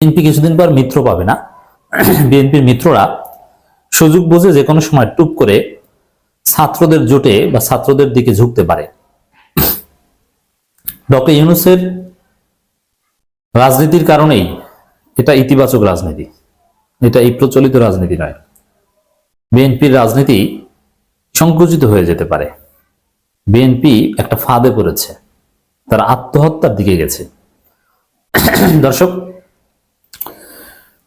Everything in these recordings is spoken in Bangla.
বিএনপি কিছুদিন পর মিত্র পাবে না। বিএনপির মিত্ররা সুযোগ বুঝে যে কোনো সময় টুপ করে ছাত্রদের জোটে বা ছাত্রদের দিকে ঝুঁকতে পারে। ডক্টর ইউনুসের রাজনীতির কারণেই এটা ইতিবাচক রাজনীতি। এটা এই প্রচলিত রাজনীতি নয়। বিএনপির রাজনীতি সংকুচিত হয়ে যেতে পারে। বিএনপি একটা ফাঁদে পড়েছে। তারা আত্মহত্যার দিকে গেছে। দর্শক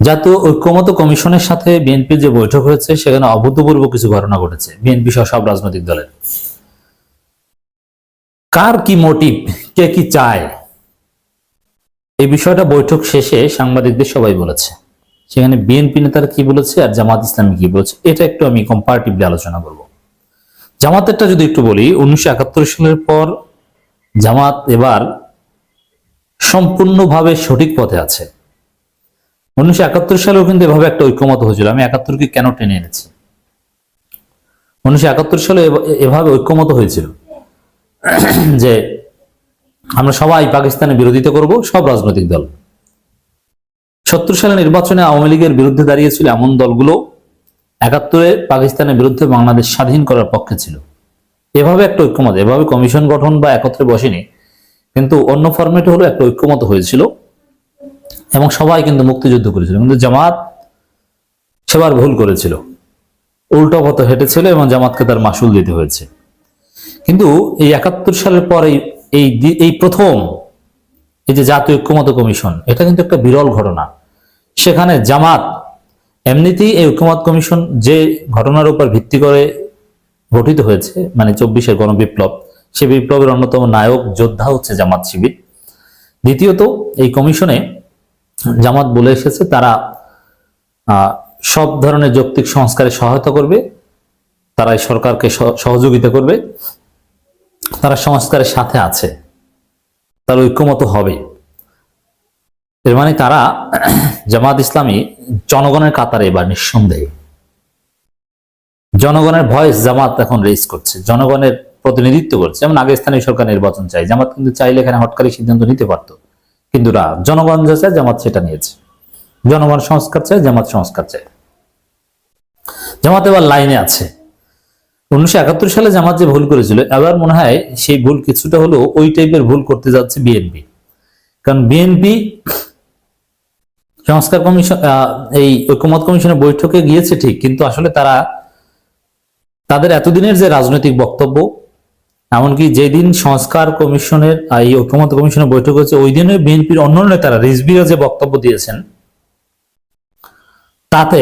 জাতীয় ঐক্যমত কমিশনের সাথে বিএনপির যে বৈঠক হয়েছে, সেখানে অভূতপূর্ব কিছু ঘটনা ঘটেছে বিএনপি সহ সব রাজনৈতিক দলের। কার কি মোটিভ কে কি চায়? এই বিষয়টা বৈঠক শেষে সাংবাদিকদের সবাই বলেছে। সেখানে বিএনপি নেতারা কি বলেছে আর জামাত ইসলামী কি বলেছে, এটা একটু আমি কম্পারেটিভলি আলোচনা করব। জামাতেরটা যদি একটু বলি, উনিশশো একাত্তর সালের পর জামাত এবার সম্পূর্ণভাবে সঠিক পথে আছে। উনিশশো একাত্তর সালেও কিন্তু এভাবে একটা ঐক্যমত হয়েছিল। আমি একাত্তরকে কেন টেনে এনেছি? উনিশশো একাত্তর সালে এভাবে ঐক্যমত হয়েছিল যে আমরা সবাই পাকিস্তানের বিরোধিতা করব, সব রাজনৈতিক দল। সত্তর সালে নির্বাচনে আওয়ামী লীগের বিরুদ্ধে দাঁড়িয়েছিল এমন দলগুলো একাত্তরে পাকিস্তানের বিরুদ্ধে বাংলাদেশ স্বাধীন করার পক্ষে ছিল। এভাবে একটা ঐক্যমত, এভাবে কমিশন গঠন বা একত্রে বসেনি, কিন্তু অন্য ফরম্যাটে হলো একটা ঐক্যমত হয়েছিল। এবং সবাই কিন্তু মুক্তিযুদ্ধ করেছিল। কিন্তু জামাত সেবার ভুল করেছিল। উল্টো পথে হেঁটেছিল এবং জামাতকে তার মাসুল দিতে হয়েছে। কিন্তু এই একাত্তর সালের পর এই এই প্রথম এই যে জাতীয় ঐক্যমত কমিশন, এটা কিন্তু একটা বিরল ঘটনা। সেখানে জামাত এমনিতেই এই ঐক্যমত কমিশন যে ঘটনার উপর ভিত্তি করে গঠিত হয়েছে মানে চব্বিশের গণবিপ্লব, সে বিপ্লবের অন্যতম নায়ক যোদ্ধা হচ্ছে জামাত শিবির। দ্বিতীয়ত, এই কমিশনে জামাত বলে এসেছে, তারা সব ধরনের যৌক্তিক সংস্কারে সহায়তা করবে তারা এই সরকারকে সহযোগিতা করবে, তারা সংস্কারের সাথে আছে, তার ঐক্যমত হবে। এর মানে তারা জামাত ইসলামী জনগণের কাতারে এবার নিঃসন্দেহে। জনগণের ভয়েস জামাত এখন রেজ করছে, জনগণের প্রতিনিধিত্ব করছে। যেমন আগে স্থানীয় সরকার নির্বাচন চাই জামাত কিন্তু চাইলে এখানে হটকারী সিদ্ধান্ত নিতে পারতো। কিন্তু না, জনগণ যা চায় জামাত সেটা নিয়েছে। জনগণ সংস্কার চায়, জামাত সংস্কার চায়। জামাত এবার লাইনে আছে। উনিশশো একাত্তর সালে জামাত যে ভুল করেছিল, এবার মনে হয় সেই ভুল কিছুটা হলেও ওই টাইপের ভুল করতে যাচ্ছে বিএনপি। কারণ বিএনপি সংস্কার কমিশন এই ঐক্যমত কমিশনের বৈঠকে গিয়েছে ঠিক, কিন্তু আসলে তারা, তাদের এতদিনের যে রাজনৈতিক বক্তব্য এমনকি যেদিন সংস্কার কমিশনের এই ঐক্যমত কমিশনের বৈঠক হয়েছে, ওই দিনে বিএনপির অন্য নেতারা রিজবিরা যে বক্তব্য দিয়েছেন, তাতে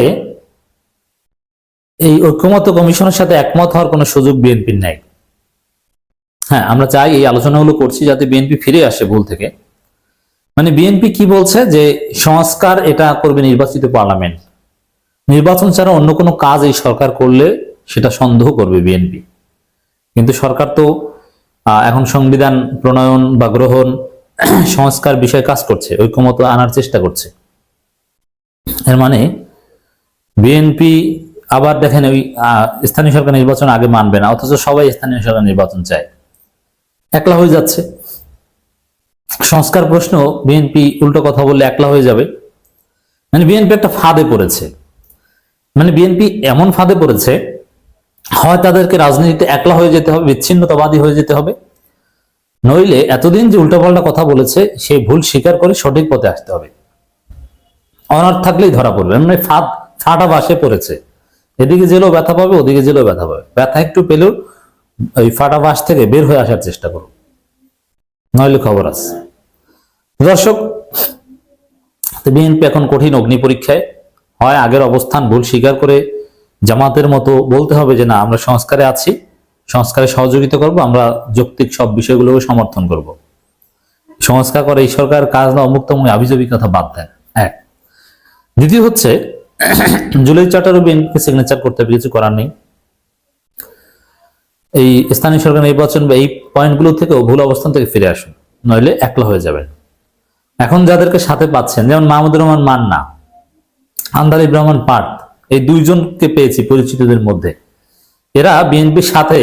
এই ঐক্যমত কমিশনের সাথে একমত হওয়ার কোনো সুযোগ বিএনপির নাই। হ্যাঁ আমরা চাই এই আলোচনাগুলো করছি যাতে বিএনপি ফিরে আসে ভুল থেকে। মানে বিএনপি কি বলছে যে সংস্কার এটা করবে নির্বাচিত পার্লামেন্ট। নির্বাচন ছাড়া অন্য কোনো কাজ এই সরকার করলে সেটা সন্দেহ করবে বিএনপি। কিন্তু সরকার তো এখন সংবিধান, প্রণয়ন বা গ্রহণ, সংস্কার বিষয়ে কাজ করছে, ঐক্যমত আনার চেষ্টা করছে। এর মানে বিএনপি আবার দেখেন ওই স্থানীয় সরকার নির্বাচন আগে মানবে না, অথচ সবাই স্থানীয় সরকার নির্বাচন চায়। একলা হয়ে যাচ্ছে। সংস্কার প্রশ্ন, বিএনপি উল্টো কথা বললে একলা হয়ে যাবে। মানে বিএনপি একটা ফাঁদে পড়েছে। মানে বিএনপি এমন ফাঁদে পড়েছে হয় তাদেরকে রাজনীতিতে একলা হয়ে যেতে হবে, বিচ্ছিন্নতাবাদী হয়ে যেতে হবে। নইলে এতদিন যে উল্টোপাল্টা কথা বলেছে সেই ভুল স্বীকার করে সঠিক পথে আসতে হবে। অনার থাকলেই ধরা পড়বে। মানে ফাঁদ, ফাটা বাসে পড়েছে। এদিকে জেলেও ব্যথা পাবে, ওদিকে জেলেও ব্যথা পাবে। ব্যথা একটু পেলেও ওই ফাটা বাস থেকে বের হয়ে আসার চেষ্টা করো। নইলে খবর আছে। দর্শক, বিএনপি এখন কঠিন অগ্নি পরীক্ষায়। হয় আগের অবস্থান ভুল স্বীকার করে জামাতের মতো বলতে হবে যে, না, আমরা সংস্কারে আছি, সংস্কারে সহযোগিতা করব, আমরা যৌক্তিক সব বিষয়গুলোকে সমর্থন করব। সংস্কার করে এই সরকার কাজ না অমুক্তমূল আবিজবি কথা বাদ দেন। এক। দ্বিতীয় হচ্ছে, জুলাই চার্টারও বিএনপি সিগনেচার করতে হবে, কিছু করার নেই। এই স্থানীয় সরকার নির্বাচন বা এই পয়েন্টগুলো থেকেও ভুল অবস্থান থেকে ফিরে আসুন, নইলে একলা হয়ে যাবেন। এখন যাদেরকে সাথে পাচ্ছেন, যেমন মাহমুদুর রহমান মান্না আন্দার ইব্রাহমান পার্থ এই দুইজনকে পেয়েছি পরিচিতদের মধ্যে। এরা বিএনপির সাথে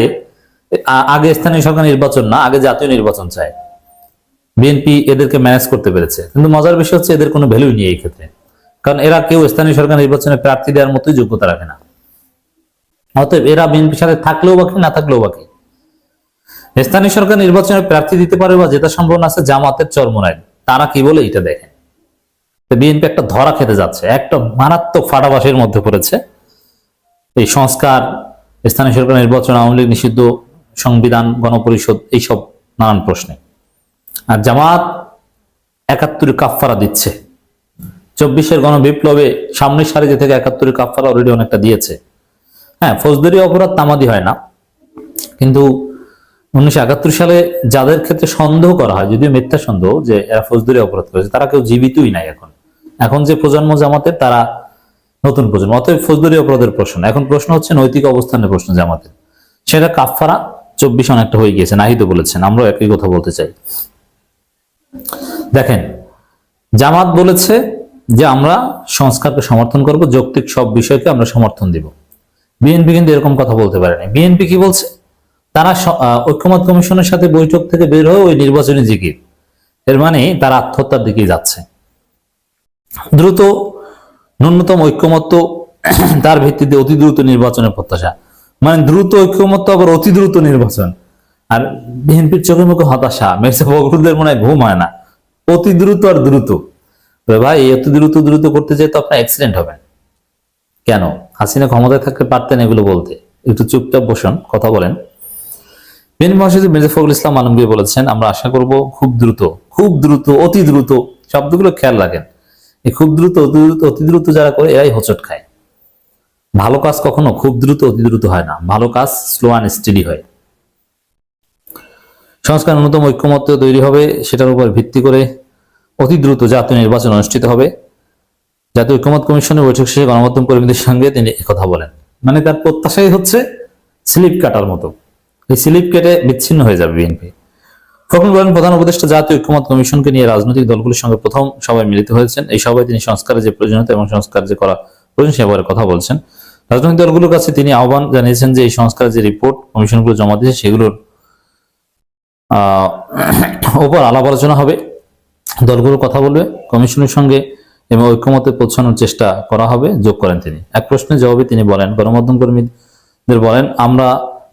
আগে স্থানীয় সরকার নির্বাচন না, আগে জাতীয় নির্বাচন চায়। বিএনপি এদেরকে ম্যানেজ করতে পেরেছে। কিন্তু মজার বিষয় হচ্ছে এদের কোনো ভ্যালু নেই এই ক্ষেত্রে। কারণ এরা কেউ স্থানীয় সরকার নির্বাচনে প্রার্থী দেওয়ার মতোই যোগ্যতা রাখে না। অতএব এরা বিএনপির সাথে থাকলেও বাকি, না থাকলেও বাকি। স্থানীয় সরকার নির্বাচনে প্রার্থী দিতে পারে বা জেতা সম্ভাবনা আছে জামাতের চরমনায়। তারা কি বলে এটা দেখেন। বিএনপি একটা ধরা খেতে যাচ্ছে। একটা মারাত্মক ফাটাবাসের মধ্যে পড়েছে। এই সংস্কার, স্থানীয় সরকার, নির্বাচন, আওয়ামী লীগ, নিষিদ্ধ সংবিধান, গণপরিষদ, এইসব নানান প্রশ্নে। আর জামাত একাত্তরে কাফফারা দিচ্ছে। চব্বিশের গণবিপ্লবে সামনের সারিতে থেকে একাত্তরের কাফফারা অলরেডি অনেকটা দিয়েছে। হ্যাঁ ফৌজদারি অপরাধ তামাদি হয় না। কিন্তু উনিশশো একাত্তর সালে যাদের ক্ষেত্রে সন্দেহ করা হয়, যদিও মিথ্যা সন্দেহ যে এরা ফৌজদারি অপরাধ করেছে, তারা কেউ জীবিতই নাই এখন। এখন যে প্রজন্ম জামাতের, তারা নতুন প্রজন্ম। অতএব ফৌজদারি অপরাধের প্রশ্ন। এখন প্রশ্ন হচ্ছে নৈতিক অবস্থানের প্রশ্ন জামাতের। সেটা কাফফারা চব্বিশ অনেকটা হয়ে গিয়েছে নাহিদ বলেছেন, আমরাও একই কথা বলতে চাই। দেখেন, জামাত বলেছে যে আমরা সংস্কারকে সমর্থন করব, যৌক্তিক সব বিষয়কে আমরা সমর্থন দিব। বিএনপি কিন্তু এরকম কথা বলতে পারেনি। বিএনপি কি বলছে? তারা ঐক্যমত কমিশনের সাথে বৈঠক থেকে বের হয়ে ওই নির্বাচনী জিকির। এর মানে তারা আত্মহত্যার দিকে যাচ্ছে। দ্রুত, ন্যূনতম ঐক্যমত্য তার ভিত্তিতে অতি দ্রুত নির্বাচনের প্রত্যাশা। মানে দ্রুত ঐক্যমত্য আবার অতি দ্রুত নির্বাচন। আর বিএনপির চোখে মুখে হতাশা, মির্জা ফখরুলদের মনে হয় ঘুম হয় না। অতি দ্রুত আর দ্রুত। ভাই অতি দ্রুত দ্রুত করতে যেয়ে তো আপনার অ্যাক্সিডেন্ট হবে কেন? হাসিনা ক্ষমতায় থাকতে পারতেন এগুলো বলতে। একটু চুপচাপ বসুন, কথা বলেন। বিএনপি মহাসচিব মির্জা ফখরুল ইসলাম আলমগীর বলেছেন, আমরা আশা করব খুব দ্রুত খুব দ্রুত, অতি দ্রুত। শব্দগুলো খেয়াল রাখেন। এই খুব দ্রুত, অতি দ্রুত যারা করে, এরাই হোঁচট খায়। ভালো কাজ কখনো খুব দ্রুত, অতি দ্রুত হয় না। ভালো কাজ স্লো অ্যান্ড স্টেডি হয়। সংস্কার ন্যূনতম ঐক্যমত্য তৈরি হবে, সেটার উপর ভিত্তি করে অতি দ্রুত জাতীয় নির্বাচন অনুষ্ঠিত হবে। জাতীয় ঐক্যমত কমিশনের বৈঠক শেষে গণমাধ্যম কর্মীদের সঙ্গে তিনি কথা বলেন। মানে তার প্রত্যাশাই হচ্ছে স্লিপ কাটার মতো। এই স্লিপ কেটে বিচ্ছিন্ন হয়ে যাবে বিএনপি। ফখরুল বলেন প্রধান উপদেষ্টা জাতীয় ঐক্যমত কমিশনকে নিয়ে রাজনৈতিক দলগুলোর সঙ্গে প্রথম সভায় মিলিত হয়েছেন। এই সভায় তিনি সংস্কারের যে প্রয়োজনীয়তা এবং সংস্কার যে করা প্রয়োজন সে ব্যাপারে কথা বলছেন। রাজনৈতিক দলগুলোর কাছে তিনি আহ্বান জানিয়েছেন যে এই সংস্কারের যে রিপোর্ট, কমিশনগুলো জমা দিয়েছে, সেগুলোর ওপর আলাপ আলোচনা হবে। দলগুলো কথা বলবে, কমিশনের সঙ্গে এবং ঐক্যমতে পৌঁছানোর চেষ্টা করা হবে, যোগ করেন তিনি। এক প্রশ্নের জবাবে তিনি বলেন, গণমাধ্যম কর্মীদের বলেন, আমরা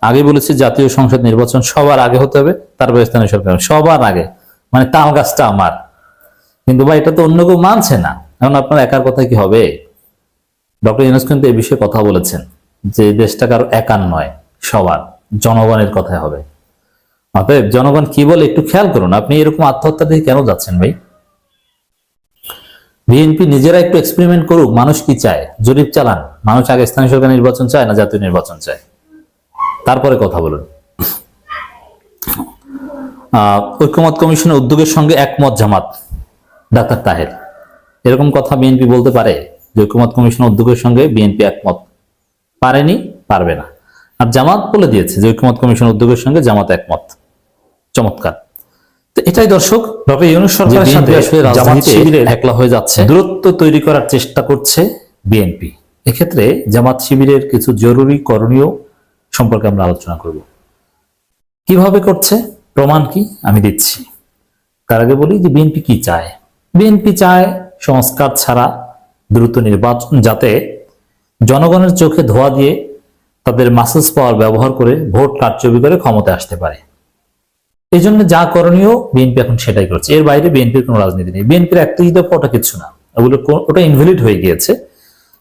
আগে বলেছি জাতীয় সংসদ নির্বাচন সবার আগে হতে হবে তারপরে স্থানীয় সরকার। সবার আগে। মানে তাল গাছটা আমার। কিন্তু ভাই, এটা তো অন্য কেউ মানছে না। এখন আপনার একার কথা কি হবে? ডক্টর ইউনুস কিন্তু এই বিষয়ে কথা বলেছেন যে দেশটা কারও একার নয়, সবার। জনগণের কথাই হবে। অতএব জনগণ কি বলে একটু খেয়াল করুন। আপনি এরকম আত্মহত্যা দিয়ে কেন যাচ্ছেন ভাই? বিএনপি নিজেরা একটু এক্সপেরিমেন্ট করুক, মানুষ কি চায়? জরিপ চালান। মানুষ আগে স্থানীয় সরকার নির্বাচন চায় না জাতীয় নির্বাচন চায়? তারপরে কথা বলুন। ঐক্যমত কমিশনের উদ্যোগের সঙ্গে একমত জামাত ডাক্তার তাহের। এরকম কথা বিএনপি বলতে পারে যে ঐক্যমত কমিশনের উদ্যোগের সঙ্গে বিএনপি একমত। পারেনি পারবে না। আর জামাত বলে দিয়েছে যে ঐক্যমত কমিশন উদ্যোগের সঙ্গে জামাত একমত। চমৎকার। তো এটাই দর্শক ডক্টর ইউনুস সরকারের সাথে জামাত শিবিরের একলা হয়ে যাচ্ছে। দূরত্ব তৈরি করার চেষ্টা করছে বিএনপি। এক্ষেত্রে জামাত শিবিরের কিছু জরুরি করণীয় সম্পর্কে আমরা আলোচনা করব। কীভাবে করছে? প্রমাণ কি? আমি দিচ্ছি। তার আগে বলি যে বিএনপি কি চায়? বিএনপি চায় সংস্কার ছাড়া দ্রুত নির্বাচন, যাতে জনগণের চোখে ধোয়া দিয়ে তাদের মাসেজ পাওয়ার ব্যবহার করে ভোট কারচুপি করে ক্ষমতায় আসতে পারে। এই জন্য যা করণীয় বিএনপি এখন সেটাই করছে। এর বাইরে বিএনপির কোনো রাজনীতি নেই। বিএনপির একত্রিশ দফা ওটা কিছু না। ওগুলো ওটা ইনভ্যালিড হয়ে গিয়েছে।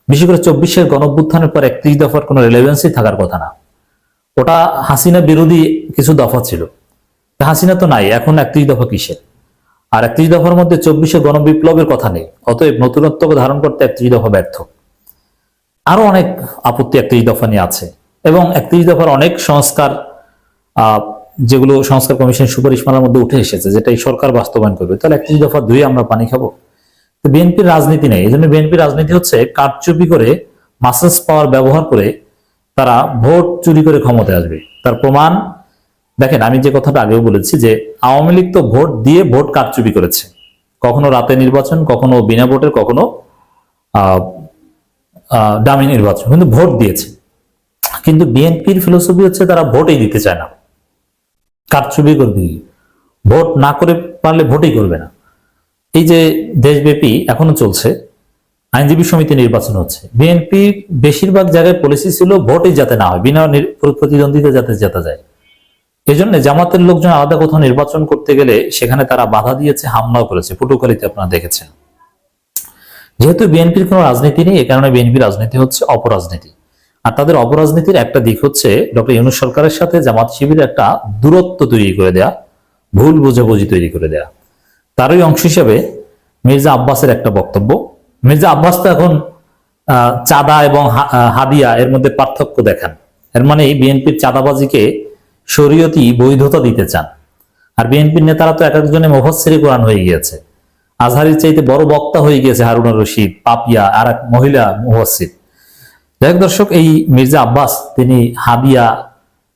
বিশেষ করে চব্বিশের গণভ্যুত্থানের পর একত্রিশ দফার কোনো রেলেভেন্সই থাকার কথা না। ওটা হাসিনা বিরোধী কিছু দফা ছিল। হাসিনা তো নাই, এখন একত্রিশ দফা কিসের? আর একত্রিশ দফার মধ্যে চব্বিশে গণবিপ্লবের কথা নেই, অতএব নতুনত্বকে ধারণ করতে একত্রিশ দফা ব্যর্থ। আরও অনেক আপত্তি একত্রিশ দফা নিয়ে আছে, এবং একত্রিশ দফার অনেক সংস্কার যেগুলো সংস্কার কমিশনের সুপারিশমালার মধ্যে উঠে এসেছে যেটা এই সরকার বাস্তবায়ন করবে। তাহলে একত্রিশ দফা দুই আমরা পানি খাব? বিএনপির রাজনীতি নেই, এই জন্য বিএনপির রাজনীতি হচ্ছে কারচুপি করে মাসেজ পাওয়ার ব্যবহার করে তারা ভোট চুরি করে ক্ষমতায় আসবে। তার প্রমাণ, দেখেন, আমি যে কথাটা আগেও বলেছি যে আওয়ামী লীগ তো ভোট দিয়ে ভোট কারচুপি করেছে? কখনো রাতে নির্বাচন, কখনো বিনা ভোটের, কখনো ডামি নির্বাচন, কিন্তু ভোট দিয়েছে। কিন্তু বিএনপির ফিলোসফি হচ্ছে তারা ভোটই দিতে চায় না। কারচুপি করবে? ভোট না করে পারলে ভোটই করবে না। এই যে দেশব্যাপী এখনও চলছে আইনজীবী সমিতি নির্বাচন হচ্ছে। বিএনপি বেশিরভাগ জায়গায় পলিসি ছিল ভোটই যাতে না হয়, বিনা প্রতিদ্বন্দ্বিতা যাতে জেতা যায়। এই জন্য জামাতের লোকজন আলাদা কোথাও নির্বাচন করতে গেলে সেখানে তারা বাধা দিয়েছে, হামলাও করেছে। পটুকালিতে আপনারা দেখেছেন। যেহেতু বিএনপির কোনো রাজনীতি নেই, এ কারণে বিএনপি রাজনীতি হচ্ছে অপরাজনীতি। আর তাদের অপরাজনীতির একটা দিক হচ্ছে ডক্টর ইউনুস সরকারের সাথে জামাত শিবিরের একটা দূরত্ব তৈরি করে দেয়া, ভুল বোঝাবুঝি তৈরি করে দেয়া। তারই অংশ হিসেবে মির্জা আব্বাসের একটা বক্তব্য মির্জা আব্বাস তো এখন চাঁদা এবং হাদিয়া এর মধ্যে পার্থক্য দেখান। এর মানে বিএনপির চাঁদাবাজিকে শরীয়তি বৈধতা দিতে চান। আর বিএনপির নেতারা তো এক একজনে মুফাসসিরি কোরআন হয়ে গিয়েছে। আজহারির চাইতে বড় বক্তা হয়ে গিয়েছে হারুনুর রশিদ, পাপিয়া আর এক মহিলা মুফাসসির। যাই দর্শক, এই মির্জা আব্বাস, তিনি হাদিয়া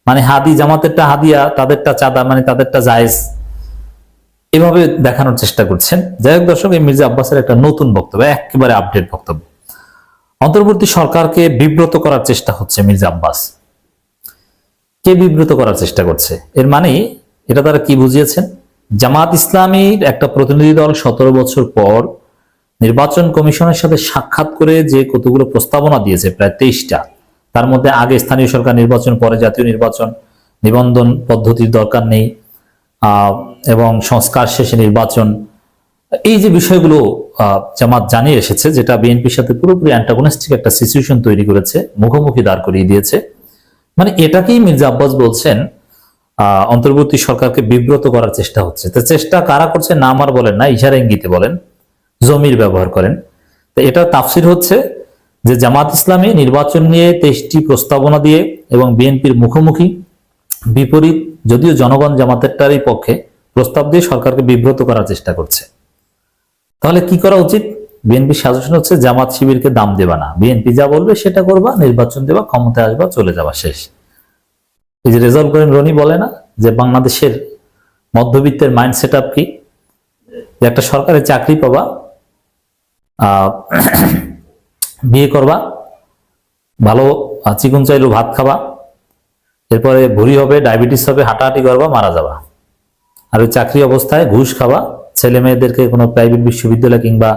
মানে হাদি জামাতেরটা হাদিয়া, তাদেরটা চাঁদা মানে তাদেরটা জায়েজ। এভাবে দেখানোর চেষ্টা করছেন। যাই হোক দর্শক, এই মির্জা আব্বাসের একটা নতুন বক্তব্য, একেবারে আপডেট বক্তব্য। অন্তর্বর্তী সরকারকে বিব্রত করার চেষ্টা হচ্ছে মির্জা আব্বাস। কে বিব্রত করার চেষ্টা করছে? এর মানে এটা তারা কি বুঝিয়েছেন? জামাত ইসলামীর একটা প্রতিনিধি দল সতেরো বছর পর নির্বাচন কমিশনের সাথে সাক্ষাৎ করে যে কতগুলো প্রস্তাবনা দিয়েছে, প্রায় তেইশটা, তার মধ্যে আগে স্থানীয় সরকার নির্বাচন, পরে জাতীয় নির্বাচন, নিবন্ধন পদ্ধতির দরকার নেই। এবং সংস্কার শেষে নির্বাচন। এই যে বিষয়গুলো জামাত জানিয়ে এসেছে, যেটা বিএনপির সাথে পুরোপুরি অ্যান্টাগনিস্টিক একটা সিচুয়েশন তৈরি করেছে, মুখোমুখি দাঁড় করিয়ে দিয়েছে। মানে এটাকেই মির্জা আব্বাস বলছেন অন্তর্বর্তী সরকারকে বিব্রত করার চেষ্টা হচ্ছে। তো চেষ্টা কারা করছে না আমার বলেন না, ইশারা ইঙ্গিতে বলেন, জমির ব্যবহার করেন। তো এটা তাফসির হচ্ছে যে জামাত ইসলামী নির্বাচন নিয়ে তেইশটি প্রস্তাবনা দিয়ে এবং বিএনপির মুখোমুখি বিপরীত, যদিও জনগণ জামাতেরটারই পক্ষে প্রস্তাব দিয়ে সরকারকে বিব্রত করার চেষ্টা করছে। তাহলে কি করা উচিত? বিএনপি সাজেশন হচ্ছে, জামাত শিবিরকে দাম দেবা না। বিএনপি যা বলবে সেটা করবা, নির্বাচন দেবা, ক্ষমতায় আসবা, চলে যাবা, শেষ। এই যে রেজাল্ট করেন রনি বলে না যে, বাংলাদেশের মধ্যবিত্তের মাইন্ড সেট আপ কি? যে একটা সরকারি চাকরি পাবা বিয়ে করবা, ভালো চিকন চাইলেও ভাত খাবা এরপরে ভুঁড়ি হবে, ডায়াবেটিস হবে, হাঁটাহাঁটি করবা, মারা যাবা। আর ওই চাকরি অবস্থায় ঘুষ খাওয়া ছেলে মেয়েদেরকে কোনো প্রাইভেট বিশ্ববিদ্যালয় কিংবা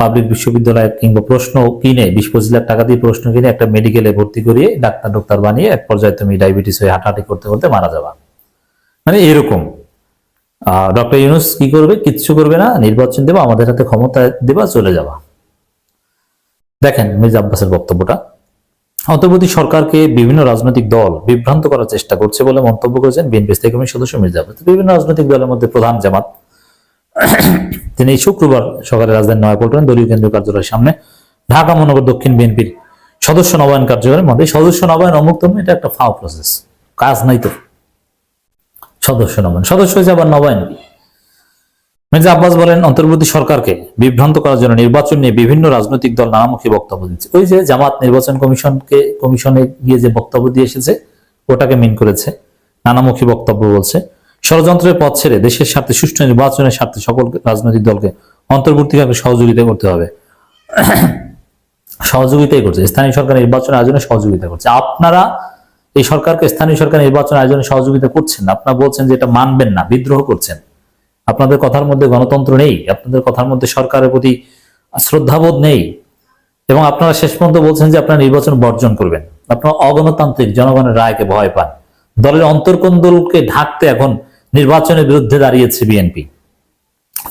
পাবলিক বিশ্ববিদ্যালয় কিংবা প্রশ্ন কিনে, বিশ পঁচিশ লাখ টাকা দিয়ে প্রশ্ন কিনে একটা মেডিকেলে ভর্তি করিয়ে ডাক্তার, ডক্টর বানিয়ে এক পর্যায়ে তুমি ডায়াবেটিস হয়ে হাঁটাহাঁটি করতে করতে মারা যাবা। মানে এরকম। ডক্টর ইউনুস কি করবে? কিচ্ছু করবে না। নির্বাচন দেবা, আমাদের হাতে ক্ষমতা দেবা, চলে যাবা। দেখেন মির্জা আব্বাসের বক্তব্যটা। অন্তর্বর্তী সরকারকে বিভিন্ন রাজনৈতিক দল বিভ্রান্ত করার চেষ্টা করছে বলে মন্তব্য করেছেন বিএনপি স্থায়ী কমিটির সদস্য মির্জা বিভিন্ন রাজনৈতিক দলের মধ্যে প্রধান জামাত। তিনি শুক্রবার সকালে রাজধানী নয়াপল্টন দলীয় কেন্দ্রীয় কার্যালয়ের সামনে ঢাকা মহানগর দক্ষিণ বিএনপির সদস্য নবায়ন কার্যালয়ের মধ্যে সদস্য নবায়ন অমুক্তম এটা একটা ফাও প্রসেস কাজ নাই তো। সদস্য নবায়ন। সদস্য হয়েছে আবার নবায়ন কি? মির্জা আব্বাস বলেন, অন্তর্বর্তী সরকারকে বিভ্রান্ত করার জন্য নির্বাচন নিয়ে বিভিন্ন রাজনৈতিক দল নানামুখী বক্তব্য দিচ্ছে। ওই যে জামাত নির্বাচন কমিশনকে, কমিশনে গিয়ে যে বক্তব্য দিয়ে এসেছে, ওটাকে মিন করেছে, নানামুখী বক্তব্য বলছে। ষড়যন্ত্রের পথ ছেড়ে দেশের স্বার্থে, সুষ্ঠু নির্বাচনের স্বার্থে সকল রাজনৈতিক দলকে অন্তর্বর্তীকালে সহযোগিতা করতে হবে। সহযোগিতাই করছে, স্থানীয় সরকার নির্বাচন আয়োজনে সহযোগিতা করছে। আপনারা এই সরকারকে, স্থানীয় সরকার নির্বাচন আয়োজনে সহযোগিতা করছেন আপনারা বলছেন যে এটা মানবেন না, বিদ্রোহ করছেন। আপনাদের কথার মধ্যে গণতন্ত্র নেই, আপনাদের কথার মধ্যে সরকারের প্রতি শ্রদ্ধাবোধ নেই, এবং আপনারা শেষ পর্যন্ত বলছেন যে আপনারা নির্বাচন বর্জন করবেন। আপনারা অগণতান্ত্রিক জনগণের রায়কে ভয় পান। দলের অন্তর্কন্দলকে ঢাকতে এখন নির্বাচনের বিরুদ্ধে দাঁড়িয়েছে বিএনপি।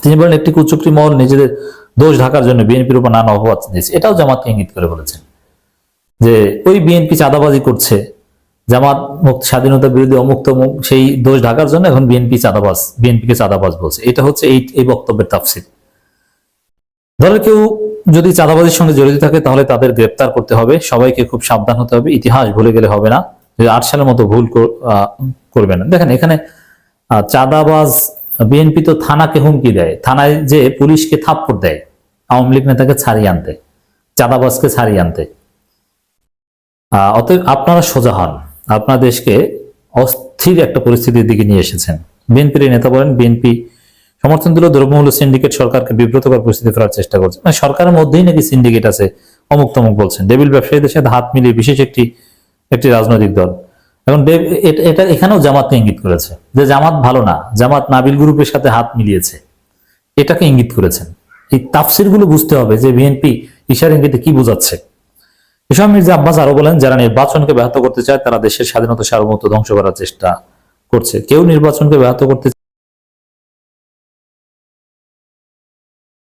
তিনি বলেন, একটি কুচক্রি মহল নিজেদের দোষ ঢাকার জন্য বিএনপির উপর নানা অপবাদ দিয়েছে। এটাও জামাতকে ইঙ্গিত করে বলেছেন যে ওই বিএনপি চাঁদাবাজি করছে জামাত মুক্ত স্বাধীনতা বিরোধী অমুক্ত সেই দোষ ঢাকার জন্য এখন বিএনপি চাঁদাবাজ, বিএনপিকে চাঁদাবাজ বলছে। এটা হচ্ছে এই এই বক্তব্যের তাফসির। দলের কেউ যদি চাঁদাবাজির সঙ্গে জড়িত থাকে, তাহলে তাদের গ্রেপ্তার করতে হবে। সবাইকে খুব সাবধান হতে হবে। ইতিহাস ভুলে গেলে হবে না। আট সালের মতো ভুল করবে না দেখেন এখানে চাঁদাবাজ, বিএনপি তো থানাকে হুমকি দেয়। থানায় যে পুলিশকে থাপ্পড় দেয়, আওয়ামী লীগ নেতাকে ছাড়িয়ে আনতে, চাঁদাবাজকে ছাড়িয়ে আনতে। অতএব আপনারা সোজা হন। আপনার দেশকে অস্থির একটা পরিস্থিতির দিকে নিয়ে এসেছেন। বিএনপির নেতা বলেন, বিএনপি সমর্থন দিল দ্রব্যমূল্য সিন্ডিকেট সরকারকে বিব্রতকর পরিস্থিতি ফেরার চেষ্টা করছে। মানে সরকারের মধ্যেই নাকি সিন্ডিকেট আছে, অমুক তমুক বলছেন। ডেবিল ব্যবসায়ীদের সাথে হাত মিলিয়ে বিশেষ একটি একটি রাজনৈতিক দল। এখন এটা এখানেও জামাতকে ইঙ্গিত করেছে যে জামাত ভালো না, জামাত নাবিল গ্রুপের সাথে হাত মিলিয়েছে। এটাকে ইঙ্গিত করেছেন। এই তাফসিরগুলো বুঝতে হবে যে বিএনপি ইশার ইঙ্গিতে কি বোঝাচ্ছে। এসব মির্জা আব্বাস আরও বলেন, যারা নির্বাচনকে ব্যাহত করতে চায়, তারা দেশের স্বাধীনতা সার্বভৌমত্ব ধ্বংস করার চেষ্টা করছে। কেউ নির্বাচনকে ব্যাহত করতে